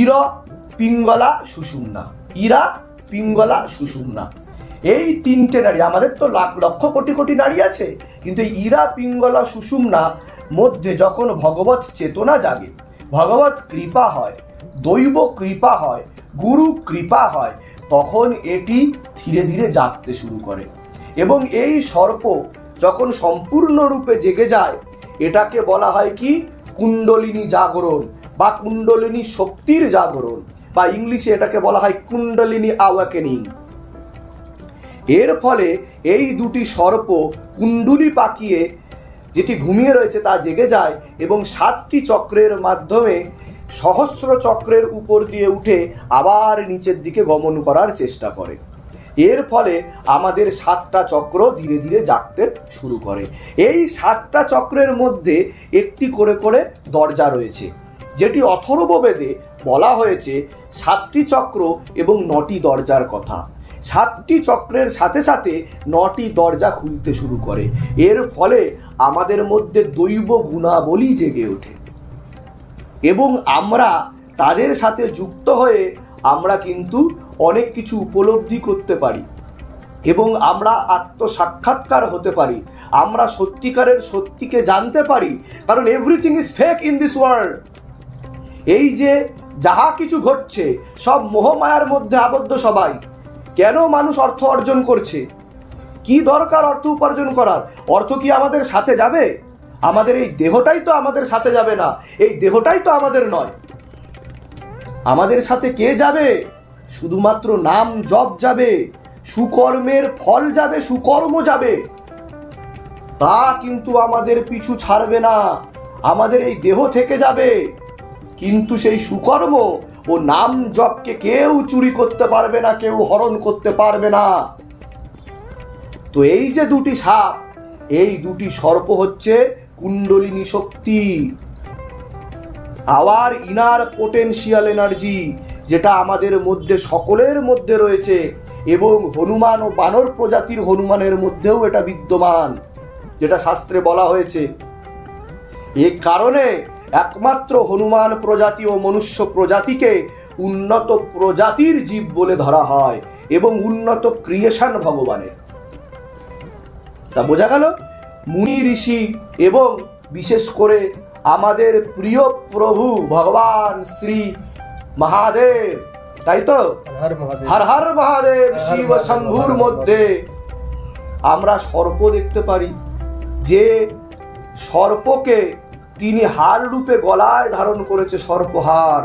ইর পিঙ্গলা সুষুম্না। ইরা পিঙ্গলা সুষুম্না। এই তিনটে নারী, আমাদের তো লাখ, লক্ষ, কোটি কোটি নারী আছে, কিন্তু ইরা পিঙ্গলা সুষুম্না মধ্যে যখন ভগবত চেতনা জাগে, ভগবত কৃপা হয়, দৈব কৃপা হয়, গুরু কৃপা হয়, তখন এটি ধীরে ধীরে জাগতে শুরু করে। এবং এই সর্প যখন সম্পূর্ণরূপে জেগে যায়, এটাকে বলা হয় কি? কুণ্ডলিনী জাগরণ। বা কুণ্ডলিনী শক্তির জাগরণ, বা ইংলিশে এটাকে বলা হয় কুণ্ডলিনী আওয়াকেনিং। এর ফলে এই দুটি সর্প কুণ্ডুলি পাকিয়ে, যেটি ঘুমিয়ে রয়েছে তা জেগে যায় এবং সাতটি চক্রের মাধ্যমে সহস্র চক্রের উপর দিয়ে উঠে আবার নিচের দিকে গমন করার চেষ্টা করে। এর ফলে আমাদের সাতটা চক্র ধীরে ধীরে জাগতে শুরু করে। এই সাতটা চক্রের মধ্যে একটি করে করে দরজা রয়েছে। যেটি অথর্ববেদে বলা হয়েছে সাতটি চক্র এবং নটি দরজার কথা। সাতটি চক্রের সাথে সাথে নটি দরজা খুলতে শুরু করে। এর ফলে আমাদের মধ্যে দৈব গুণাবলী জেগে ওঠে। এবং আমরা তাদের সাথে যুক্ত হয়ে আমরা কিন্তু অনেক কিছু উপলব্ধি করতে পারি এবং আমরা আত্মসাক্ষাৎকার হতে পারি। আমরা সত্যিকারের সত্যিকে জানতে পারি। কারণ everything is fake in this world এই যে যাহা কিছু ঘটছে, সব মোহমায়ার মধ্যে আবদ্ধ সবাই। কেন মানুষ অর্থ অর্জন করছে? কি দরকার অর্থ উপার্জন করার? অর্থ কি আমাদের সাথে যাবে? আমাদের এই দেহটাই তো আমাদের সাথে যাবে না, এই দেহটাই তো আমাদের নয়। আমাদের সাথে কে যাবে? শুধুমাত্র নাম জপ যাবে, সুকর্মের ফল যাবে, সুকর্ম যাবে। তা কিন্তু আমাদের পিছু ছাড়বে না, আমাদের এই দেহ থেকে যাবে। কিন্তু সেই সুকর্ম ও নাম জপকে কেউ চুরি করতে পারবে না, কেউ হরণ করতে পারবে না। তো এই যে দুটি সাপ, এই দুটি সর্প হচ্ছে কুণ্ডলিনী শক্তি। আওয়ার ইনার পোটেনশিয়াল এনার্জি যেটা আমাদের মধ্যে, সকলের মধ্যে রয়েছে, এবং হনুমান ও বানর প্রজাতির হনুমানের মধ্যেও এটা বিদ্যমান, যেটা শাস্ত্রে বলা হয়েছে। এ কারণে একমাত্র হনুমান প্রজাতি ও মনুষ্য প্রজাতিকে উন্নত প্রজাতির জীব বলে ধরা হয় এবং উন্নত ক্রিয়েশন ভগবানের। তা বোঝা গেল? মুনি ঋষি এবং বিশেষ করে আমাদের প্রিয় প্রভু ভগবান শ্রী মহাদেব তাই তো? হর হর মহাদেব শিব শম্ভুর মধ্যে। আমরা সর্প দেখতে পারি। যে সর্পকে তিনি হার রূপে গলায় ধারণ করেছে সর্পহার।